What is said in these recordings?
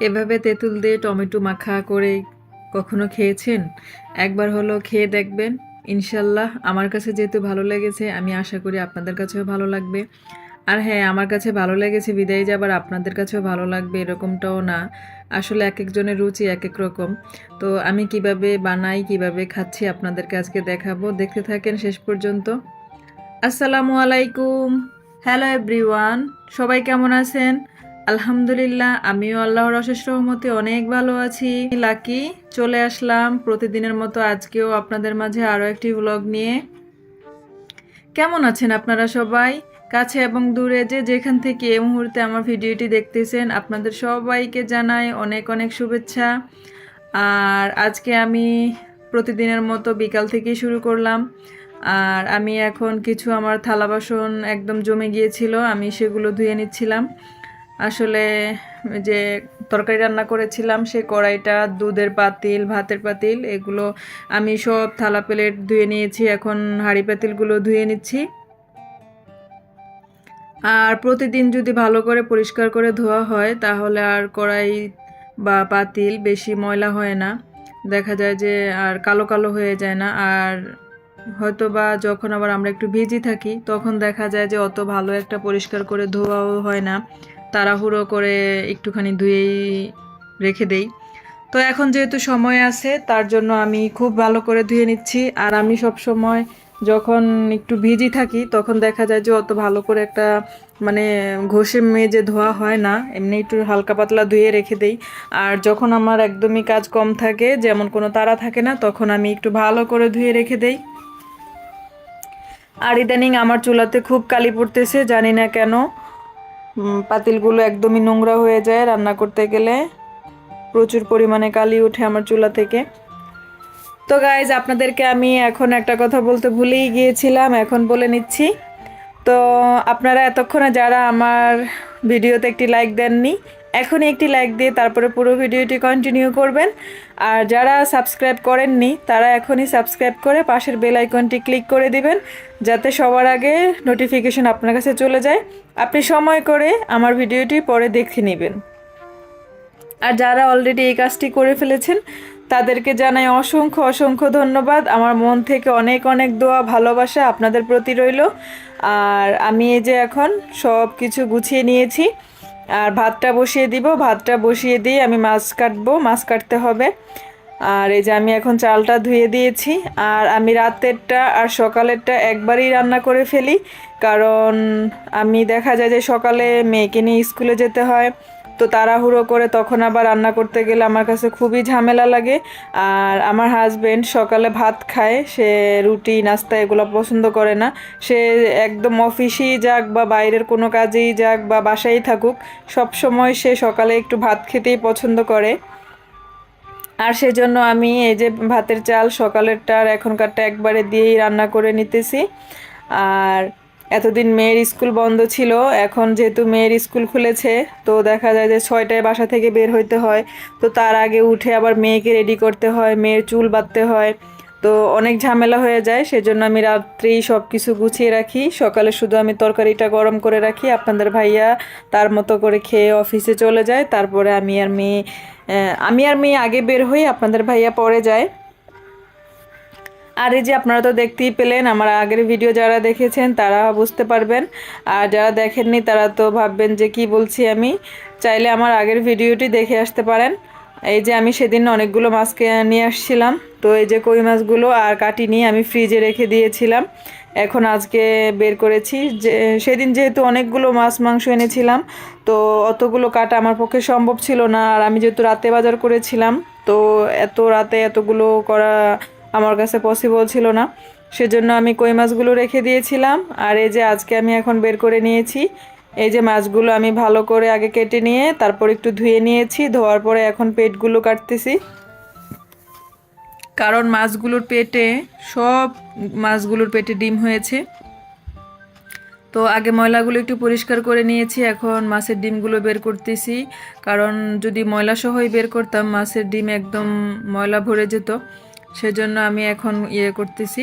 এভাবে তেঁতুল দিয়ে টমেটো মাখা করে কখনো খেয়েছেন? একবার হলো খেয়ে দেখবেন। ইনশাল্লাহ আমার কাছে যেহেতু ভালো লেগেছে, আমি আশা করি আপনাদের কাছেও ভালো লাগবে। আর হ্যাঁ আমার কাছে ভালো লেগেছে, বিদায় যাবার আপনাদের কাছেও ভালো লাগবে, এরকমটাও না। আসলে এক একজনের রুচি এক এক রকম। তো আমি কীভাবে বানাই, কীভাবে খাচ্ছি আপনাদেরকে আজকে দেখাবো। দেখতে থাকেন শেষ পর্যন্ত। আসসালামু আলাইকুম। হ্যালো এভরিওয়ান, সবাই কেমন আছেন? আলহামদুলিল্লাহ, আমিও আল্লাহর অশেষ রহমতে অনেক ভালো আছি। লাকি, চলে আসলাম প্রতিদিনের মতো আজকেও আপনাদের মাঝে আরও একটি ব্লগ নিয়ে। কেমন আছেন আপনারা সবাই? কাছে এবং দূরে যে যেখান থেকে এই মুহূর্তে আমার ভিডিওটি দেখতেছেন, আপনাদের সবাইকে জানাই অনেক অনেক শুভেচ্ছা। আর আজকে আমি প্রতিদিনের মতো বিকাল থেকেই শুরু করলাম। আর আমি এখন কিছু আমার থালা বাসন একদম জমে গিয়েছিল, আমি সেগুলো ধুয়ে নিচ্ছিলাম। আসলে যে তরকারি রান্না করেছিলাম, সে কড়াইটা, দুধের পাতিল, ভাতের পাতিল, এগুলো আমি সব থালা প্লেট ধুয়ে নিয়েছি, এখন হাঁড়ি পাতিলগুলো ধুয়ে নিচ্ছি। আর প্রতিদিন যদি ভালো করে পরিষ্কার করে ধোয়া হয়, তাহলে আর কড়াই বা পাতিল বেশি ময়লা হয় না। দেখা যায় যে আর কালো কালো হয়ে যায় না, আর হয়তো বা যখন আবার আমরা একটু ভিজি থাকি, তখন দেখা যায় যে অত ভালো একটা পরিষ্কার করে ধোয়াও হয় না। তাড়াহুড়ো করে একটুখানি ধুয়েই রেখে দেই। তো এখন যেহেতু সময় আছে, তার জন্য আমি খুব ভালো করে ধুয়ে নিচ্ছি। আর আমি সব সময় যখন একটু ভিজি থাকি, তখন দেখা যায় যে অত ভালো করে একটা মানে ঘষে মেজে ধোয়া হয় না। এমনি একটু হালকা পাতলা ধুয়ে রেখে দেই। আর যখন আমার একদমই কাজ কম থাকে, যেমন কোনো তারা থাকে না, তখন আমি একটু ভালো করে ধুয়ে রেখে দেই। আর ইদানিং আমার চুলাতে খুব কালি পড়তেছে, জানি না কেন। পাতিলগুলো একদমই নোংরা হয়ে যায় রান্না করতে গেলে। প্রচুর পরিমাণে কালি ওঠে আমার চুলা থেকে। তো গাইজ আপনাদেরকে আমি এখন একটা কথা বলতে ভুলেই গিয়েছিলাম, এখন বলে নিচ্ছি। তো আপনারা এতক্ষণে যারা আমার ভিডিওতে একটি লাইক দেননি, এখনই একটি লাইক দিয়ে তারপরে পুরো ভিডিওটি কন্টিনিউ করবেন। আর যারা সাবস্ক্রাইব করেননি, তারা এখনই সাবস্ক্রাইব করে পাশের বেল আইকনটি ক্লিক করে দিবেন, যাতে সবার আগে নোটিফিকেশন আপনার কাছে চলে যায়। আপনি সময় করে আমার ভিডিওটি পরে দেখে নেবেন। আর যারা অলরেডি এই কাজটি করে ফেলেছেন, তাদেরকে জানাই অসংখ্য অসংখ্য ধন্যবাদ। আমার মন থেকে অনেক অনেক দোয়া, ভালোবাসা আপনাদের প্রতি রইল। আর আমি এই যে এখন সব কিছু গুছিয়ে নিয়েছি। আর ভাতটা বসিয়ে দিব। ভাতটা বসিয়ে দিয়ে আমি মাছ কাটবো। মাছ কাটতে হবে। আর এই যে আমি এখন চালটা ধুয়ে দিয়েছি, আর আমি রাতেরটা আর সকালেরটা একবারই রান্না করে ফেলি। কারণ আমি দেখা যায় যে সকালে মেয়েকে নিয়ে স্কুলে যেতে হয়, তো তাড়াহুড়ো করে তখন আবার রান্না করতে গেলে আমার কাছে খুবই ঝামেলা লাগে। আর আমার হাজব্যান্ড সকালে ভাত খায়, সে রুটি, নাস্তা এগুলো পছন্দ করে না। সে একদম অফিসেই যাক বা বাইরের কোনো কাজেই যাক বা বাসায় থাকুক সব সময় সে সকালে একটু ভাত খেতেই পছন্দ করে। আর সেজন্য আমি এই যে ভাতের চাল সকালেরটা আর এখনকারটা একবারে দিয়েই রান্না করে নিতেছি। আর এতদিন মেয়ের স্কুল বন্ধ ছিল, এখন যেহেতু মেয়ের স্কুল খুলেছে, তো দেখা যায় যে ছয়টায় বাসা থেকে বের হইতে হয়। তো তার আগে উঠে আবার মেয়েকে রেডি করতে হয়, মেয়ের চুল বাঁধতে হয়। তো অনেক ঝামেলা হয়ে যায়, সেজন্য আমি রাত্রেই সব কিছু গুছিয়ে রাখি। সকালে শুধু আমি তরকারিটা গরম করে রাখি। আপনাদের ভাইয়া তার মতো করে খেয়ে অফিসে চলে যায়। তারপরে আমি আর মেয়ে আমি আর মেয়ে আগে বের হই, আপনাদের ভাইয়া পরে যায়। আর এই যে আপনারা তো দেখতেই পেলেন, আমার আগের ভিডিও যারা দেখেছেন, তারা বুঝতে পারবেন। আর যারা দেখেননি, তারা তো ভাববেন যে কি বলছি আমি। চাইলে আমার আগের ভিডিওটি দেখে আসতে পারেন। এই যে আমি সেদিন অনেকগুলো মাছকে নিয়ে আসছিলাম। তো এই যে কই মাছগুলো আর কাটিনি আমি ফ্রিজে রেখে দিয়েছিলাম। এখন আজকে বের করেছি। যে, সেদিন যেহেতু অনেকগুলো মাছ, মাংস এনেছিলাম, তো অতগুলো কাটা আমার পক্ষে সম্ভব ছিল না। আর আমি যেহেতু রাতে বাজার করেছিলাম, তো এত রাতে এতগুলো করা আমার কাছে পসিবল ছিল না। সেজন্য আমি কই মাছগুলো রেখে দিয়েছিলাম। আর এই যে আজকে আমি এখন বের করে নিয়েছি, এই যে মাছগুলো আমি ভালো করে আগে কেটে নিয়ে, তারপর একটু ধুয়ে নিয়েছি, ধোয়ার পরে এখন পেটগুলো কাটতেছি। কারণ মাছগুলোর পেটে, সব মাছগুলোর পেটে ডিম হয়েছে। তো আগে ময়লাগুলো একটু পরিষ্কার করে নিয়েছি, এখন মাছের ডিমগুলো বের করতেছি। কারণ যদি ময়লা সহই বের করতাম, মাছের ডিম একদম ময়লা ভরে যেত। সেজন্য আমি এখন ইয়ে করতেছি।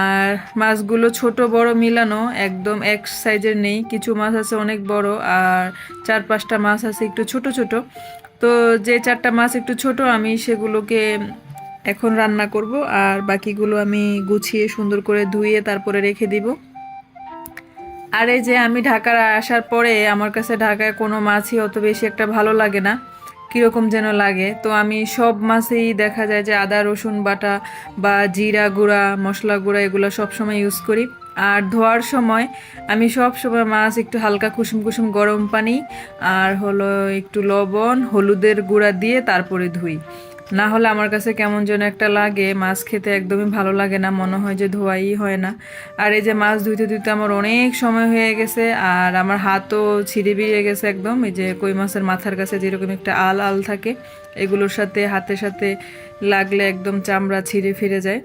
আর মাছগুলো ছোট, বড় মিলানো একদম এক সাইজের নেই। কিছু মাছ আছে অনেক বড়, আর চার পাঁচটা মাছ আছে একটু ছোট ছোট। তো যে চারটা মাছ একটু ছোট, আমি সেগুলোকে এখন রান্না করব, আর বাকিগুলো আমি গুছিয়ে সুন্দর করে ধুয়ে তারপরে রেখে দিব। আর এই যে আমি ঢাকার আসার পরে আমার কাছে ঢাকায় কোনো মাছই অত বেশি একটা ভালো লাগে না, কীরকম যেন লাগে। তো আমি সব মাছেই দেখা যায় যে আদা, রসুন বাটা বা জিরা গুঁড়া, মশলা গুঁড়া এগুলো সব সময় ইউজ করি। আর ধোয়ার সময় আমি সব সময় মাছ একটু হালকা কুসুম কুসুম গরম পানি আর হলো একটু লবণ, হলুদের গুঁড়া দিয়ে তারপরে ধুই। না হলে আমার কাছে কেমন যেন একটা লাগে, মাছ খেতে একদমই ভালো লাগে না, মনে হয় যে ধোয়াই হয় না। আর এই যে মাছ ধুইতে ধুইতে আমার অনেক সময় হয়ে গেছে, আর আমার হাতও ছিঁড়ে বেরিয়ে গেছে একদম। এই যে কই মাছের মাথার কাছে যেরকম একটা আল আল থাকে, এগুলোর সাথে, হাতের সাথে লাগলে একদম চামড়া ছিঁড়ে ফিরে যায়।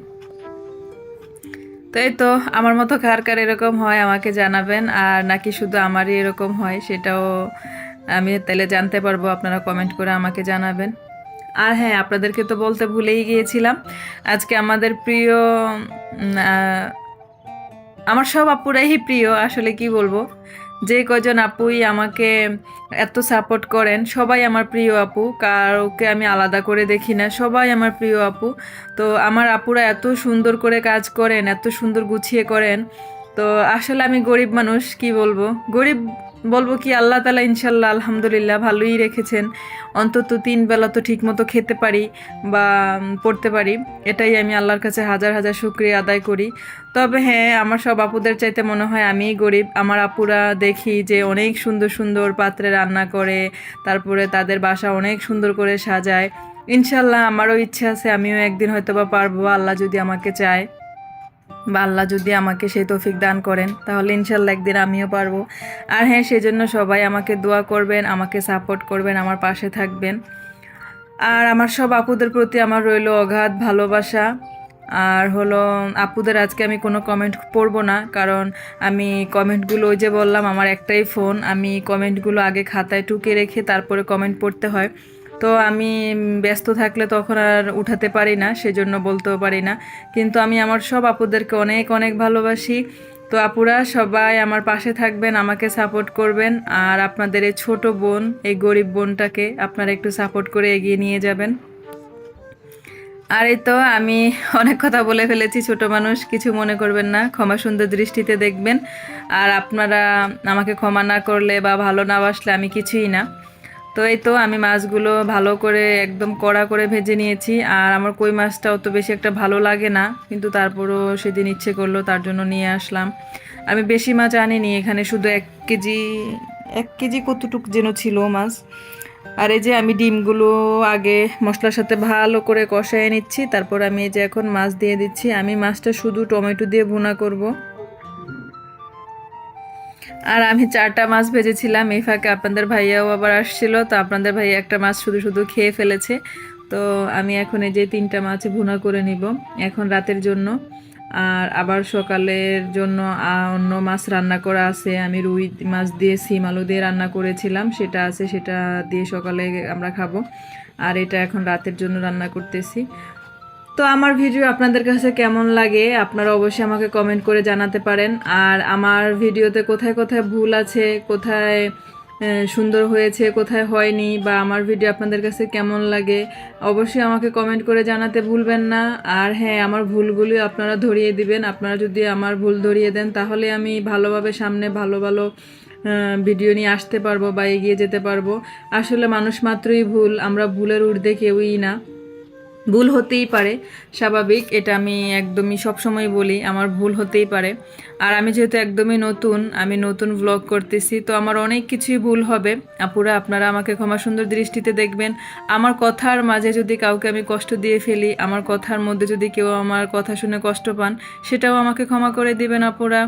তাই তো, আমার মতো কার কার এরকম হয় আমাকে জানাবেন, আর নাকি শুধু আমারই এরকম হয় সেটাও আমি তাহলে জানতে পারব, আপনারা কমেন্ট করে আমাকে জানাবেন। আর হ্যাঁ আপনাদেরকে তো বলতে ভুলেই গিয়েছিলাম, আজকে আমাদের প্রিয় আমার সব আপুরাই প্রিয়, আসলে কি বলব? যে কজন আপুই আমাকে এত সাপোর্ট করেন, সবাই আমার প্রিয় আপু কারোকে আমি আলাদা করে দেখি না, সবাই আমার প্রিয় আপু। তো আমার আপুরা এত সুন্দর করে কাজ করেন, এত সুন্দর গুছিয়ে করেন। তো আসলে আমি গরিব মানুষ, কি বলব? গরিব বলব কি, আল্লাহ তালা ইনশাল্লাহ আলহামদুলিল্লাহ ভালোই রেখেছেন। অন্তত তিন বেলা তো ঠিক মতো খেতে পারি বা পড়তে পারি, এটাই আমি আল্লাহর কাছে হাজার হাজার শুক্রিয়া আদায় করি। তবে হ্যাঁ আমার সব আপুদের চাইতে মনে হয় আমিই গরিব। আমার আপুরা দেখি যে অনেক সুন্দর সুন্দর পাত্রে রান্না করে, তারপরে তাদের বাসা অনেক সুন্দর করে সাজায়। ইনশাল্লাহ আমারও ইচ্ছে আছে, আমিও একদিন হয়তো বা পারব, আল্লাহ যদি আমাকে চায়। বা আল্লাহ যদি আমাকে সেই তৌফিক দান করেন, তাহলে ইনশাল্লাহ একদিন আমিও পারব। আর হ্যাঁ সেজন্য সবাই আমাকে দোয়া করবেন, আমাকে সাপোর্ট করবেন, আমার পাশে থাকবেন। আর আমার সব আপুদের প্রতি আমার রইল অগাধ ভালোবাসা। আর হলো, আপুদের আজকে আমি কোনো কমেন্ট পড়ব না, কারণ আমি কমেন্টগুলো ওই যে বললাম, আমার একটাই ফোন আমি কমেন্টগুলো আগে খাতায় টুকে রেখে তারপরে কমেন্ট পড়তে হয়। তো আমি ব্যস্ত থাকলে তখন আর উঠাতে পারি না, সেজন্য বলতেও পারি না। কিন্তু আমি আমার সব আপুদেরকে অনেক অনেক ভালোবাসি। তো আপুরা সবাই আমার পাশে থাকবেন, আমাকে সাপোর্ট করবেন। আর আপনাদের এই ছোট বোন, এই গরিব বোনটাকে আপনারা একটু সাপোর্ট করে এগিয়ে নিয়ে যাবেন। আর এই তো আমি অনেক কথা বলে ফেলেছি, ছোট মানুষ, কিছু মনে করবেন না, ক্ষমা সুন্দর দৃষ্টিতে দেখবেন। আর আপনারা আমাকে ক্ষমা না করলে বা ভালো না বাসলে আমি কিছুই না। তো এই তো আমি মাছগুলো ভালো করে একদম কড়া করে ভেজে নিয়েছি। আর আমার কই মাছটা অত বেশি একটা ভালো লাগে না, কিন্তু তারপরও সেদিন ইচ্ছে করল তার জন্য নিয়ে আসলাম। আমি বেশি মাছ আনিনি, এখানে শুধু এক কেজি এক কেজি কতটুক যেন ছিল মাছ। আর এই যে আমি ডিমগুলো আগে মশলার সাথে ভালো করে কষায় নিচ্ছি, তারপর আমি এই যে এখন মাছ দিয়ে দিচ্ছি। আমি মাছটা শুধু টমেটো দিয়ে ভুনা করব। আর আমি চারটা মাছ ভেজেছিলাম এই ফাঁকে আপনাদের ভাইয়াও আবার আসছিল, তো আপনাদের ভাইয়া একটা মাছ শুধু শুধু খেয়ে ফেলেছে। তো আমি এখন এই যে তিনটা মাছ ভুনা করে নিব, এখন রাতের জন্য। আর আবার সকালের জন্য অন্য মাছ রান্না করা আছে। আমি রুই মাছ দিয়ে, সিম আলু দিয়ে রান্না করেছিলাম, সেটা আছে, সেটা দিয়ে সকালে আমরা খাব। আর এটা এখন রাতের জন্য রান্না করতেছি। তো আমার ভিডিও আপনাদের কাছে কেমন লাগে, আপনারা অবশ্যই আমাকে কমেন্ট করে জানাতে পারেন। আর আমার ভিডিওতে কোথায় কোথায় ভুল আছে, কোথায় সুন্দর হয়েছে, কোথায় হয়নি, বা আমার ভিডিও আপনাদের কাছে কেমন লাগে, অবশ্যই আমাকে কমেন্ট করে জানাতে ভুলবেন না। আর হ্যাঁ আমার ভুলগুলি আপনারা ধরিয়ে দিবেন। আপনারা যদি আমার ভুল ধরিয়ে দেন, তাহলে আমি ভালোভাবে সামনে ভালো ভালো ভিডিও নিয়ে আসতে পারব বা এগিয়ে যেতে পারব। আসলে মানুষ মাত্রই ভুল, আমরা ভুলের ঊর্ধ্বে কেউই না। ভুল হতেই পারে, স্বাভাবিক, এটা আমি একদমই সবসময় বলি, আমার ভুল হতেই পারে। আর আমি যেহেতু একদমই নতুন, আমি নতুন ব্লগ করতেছি, তো আমার অনেক কিছুই ভুল হবে। আপুরা, আপনারা আমাকে ক্ষমা সুন্দর দৃষ্টিতে দেখবেন। আমার কথার মাঝে যদি কাউকে আমি কষ্ট দিয়ে ফেলি, আমার কথার মধ্যে যদি কেউ আমার কথা শুনে কষ্ট পান, সেটাও আমাকে ক্ষমা করে দিবেন, আপুরা।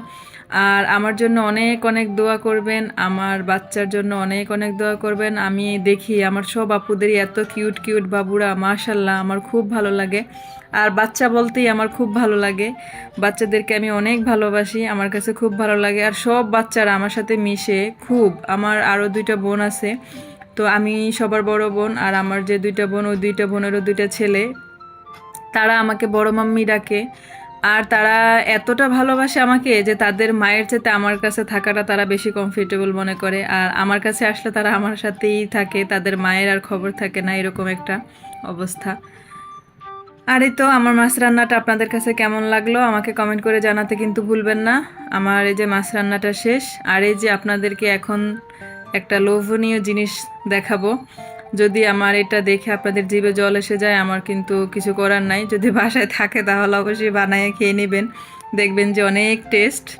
আর আমার জন্য অনেক অনেক দোয়া করবেন, আমার বাচ্চার জন্য অনেক অনেক দোয়া করবেন। আমি দেখি আমার সব আপুদেরই এত কিউট কিউট বাবুরা মাশাল্লাহ আমার খুব ভালো লাগে। আর বাচ্চা বলতেই আমার খুব ভালো লাগে। বাচ্চাদেরকে আমি অনেক ভালোবাসি, আমার কাছে খুব ভালো লাগে। আর সব বাচ্চারা আমার সাথে মিশে খুব। আমার আরও দুইটা বোন আছে, তো আমি সবার বড় বোন, আর আমার যে দুইটা বোন, ওই দুইটা বোনেরও দুইটা ছেলে। তারা আমাকে বড় মাম্মি ডাকে। আর তারা এতটা ভালোবাসে আমাকে যে তাদের মায়ের চেতে আমার কাছে থাকাটা তারা বেশি কমফোর্টেবল মনে করে। আর আমার কাছে আসলে তারা আমার সাথেই থাকে, তাদের মায়ের আর খবর থাকে না, এরকম একটা অবস্থা। আর এই তো আমার মাছ রান্নাটা আপনাদের কাছে কেমন লাগল আমাকে কমেন্ট করে জানাতে কিন্তু ভুলবেন না। আমার এই যে মাছ রান্নাটা শেষ। আর এই যে আপনাদেরকে এখন একটা লোভনীয় জিনিস দেখাবো। যদি আমার এটা দেখে আপনাদের জিভে জল এসে যায়, আমার কিন্তু কিছু করার নাই। যদি বাসায় থাকে তাহলে অবশ্যই বানায় খেয়ে নেবেন। দেখবেন যে অনেক টেস্ট।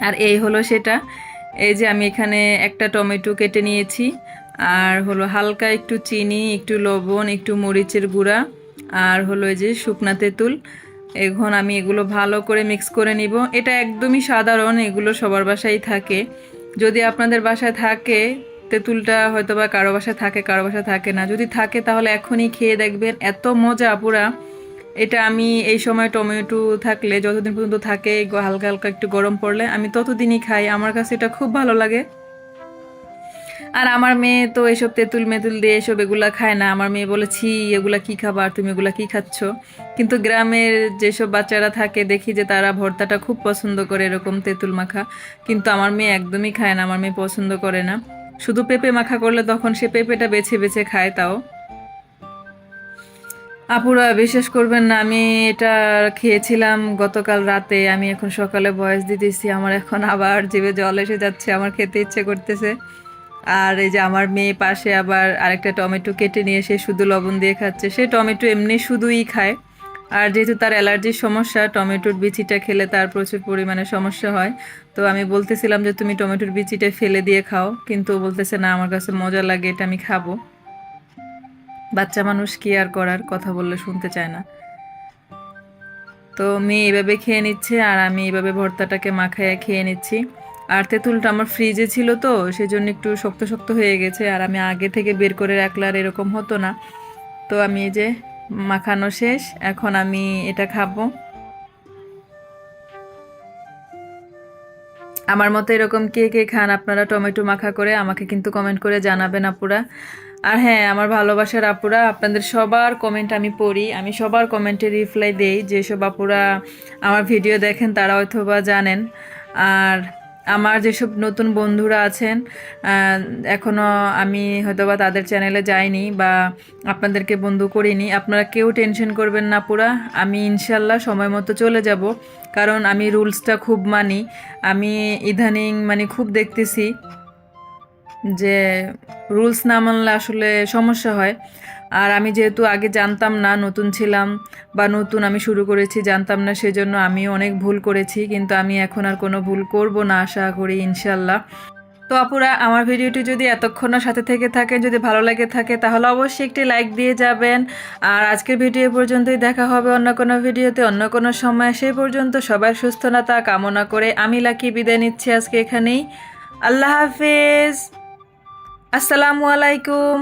আর এই হলো সেটা। এই যে আমি এখানে একটা টমেটো কেটে নিয়েছি। আর হলো হালকা একটু চিনি, একটু লবণ, একটু মরিচের গুঁড়া। আর হলো এই যে শুকনা তেঁতুল। এখন আমি এগুলো ভালো করে মিক্স করে নিব। এটা একদমই সাধারণ, এগুলো সবার বাসায় থাকে। যদি আপনাদের বাসায় থাকে তেঁতুলটা হয়তো বা কারও বাসায় থাকে, কারও বাসায় থাকে না। যদি থাকে তাহলে এখনই খেয়ে দেখবেন। এত মজা পুরা এটা আমি এই সময় টমেটো থাকলে, যতদিন পর্যন্ত থাকে হালকা হালকা একটু গরম পড়লে আমি ততদিনই খাই। আমার কাছে এটা খুব ভালো লাগে। আর আমার মেয়ে তো এসব তেঁতুল মেতুল দিয়ে এসব এগুলা খায় না। আমার মেয়ে বলেছি এগুলা কি খাবার? তুমি এগুলা কি খাচ্ছ? কিন্তু গ্রামের যেসব বাচ্চারা থাকে, দেখি যে তারা ভর্তাটা খুব পছন্দ করে এরকম তেঁতুল মাখা। কিন্তু আমার মেয়ে একদমই খায় না। আমার মেয়ে পছন্দ করে না। শুধু পেঁপে মাখা করলে তখন সে পেঁপেটা বেছে বেছে খায় তাও। আপুরা বিশ্বাস করবেন না, আমি এটা খেয়েছিলাম গতকাল রাতে। আমি এখন সকালে বয়স দিতেছি, আমার এখন আবার জিভে জল এসে যাচ্ছে, আমার খেতে ইচ্ছে করতেছে। আর এই যে আমার মেয়ে পাশে আবার আরেকটা টমেটো কেটে নিয়ে সে শুধু লবণ দিয়ে খাচ্ছে, সে টমেটো এমনি শুধুই খায়। আর যেহেতু তার অ্যালার্জির সমস্যা, টমেটোর বিচিটা খেলে তার প্রচুর পরিমাণে সমস্যা হয়। তো আমি বলতেছিলাম যে, তুমি টমেটোর বিচিটা ফেলে দিয়ে খাও। কিন্তু বলতেছে, না, আমার কাছে মজা লাগে, এটা আমি খাব। বাচ্চা মানুষ কি আর করার? কথা বললে শুনতে চায় না। তো মেয়ে এভাবে খেয়ে নিচ্ছে, আর আমি এভাবে ভর্তাটাকে মাখাইয়া খেয়ে নিচ্ছি। আর তেঁতুলটা আমার ফ্রিজে ছিল তো, সেজন্য একটু শক্ত শক্ত হয়ে গেছে, আর আমি আগে থেকে বের করে রাখলে আর এরকম হতো না। তো আমি এই যে মাখানো শেষ। এখন আমি এটা খাব। আমার মতো এরকম কে কে খান, আপনারা টমেটো মাখা করে আমাকে কিন্তু কমেন্ট করে জানাবেন আপুরা। আর হ্যাঁ আমার ভালোবাসার আপুরা, আপনাদের সবার কমেন্ট আমি পড়ি। আমি সবার কমেন্টে রিপ্লাই দেই। যেসব আপুরা আমার ভিডিও দেখেন, তারা হয়তো বা জানেন। আর আমার যেসব নতুন বন্ধুরা আছেন আহ, এখনও আমি হয়তো বা তাদের চ্যানেলে যাইনি বা আপনাদেরকে বন্ধু করিনি। আপনারা কেউ টেনশন করবেন না পুরা। আমি ইনশাল্লাহ সময় মতো চলে যাব। কারণ আমি রুলসটা খুব মানি। আমি ইদানিং মানে খুব দেখতেছি যে রুলস না মানলে আসলে সমস্যা হয়। আর আমি যেহেতু আগে জানতাম না নতুন ছিলাম বা নতুন আমি শুরু করেছি জানতাম না, সেজন্য আমি অনেক ভুল করেছি, কিন্তু আমি এখন আর কোনো ভুল করব না আশা করি ইনশাল্লাহ তো আপুরা, আমার ভিডিওটি যদি এতক্ষণ সাথে থেকে থাকেন যদি ভালো লাগে থাকে, তাহলে অবশ্যই একটি লাইক দিয়ে যাবেন। আর আজকের ভিডিও পর্যন্তই, দেখা হবে অন্য কোনো ভিডিওতে, অন্য কোনো সময়। সেই পর্যন্ত সবার সুস্থতা কামনা করে আমি লাকি বিদায় নিচ্ছি আজকে এখানেই। আল্লাহ হাফিজ। আসসালামু আলাইকুম।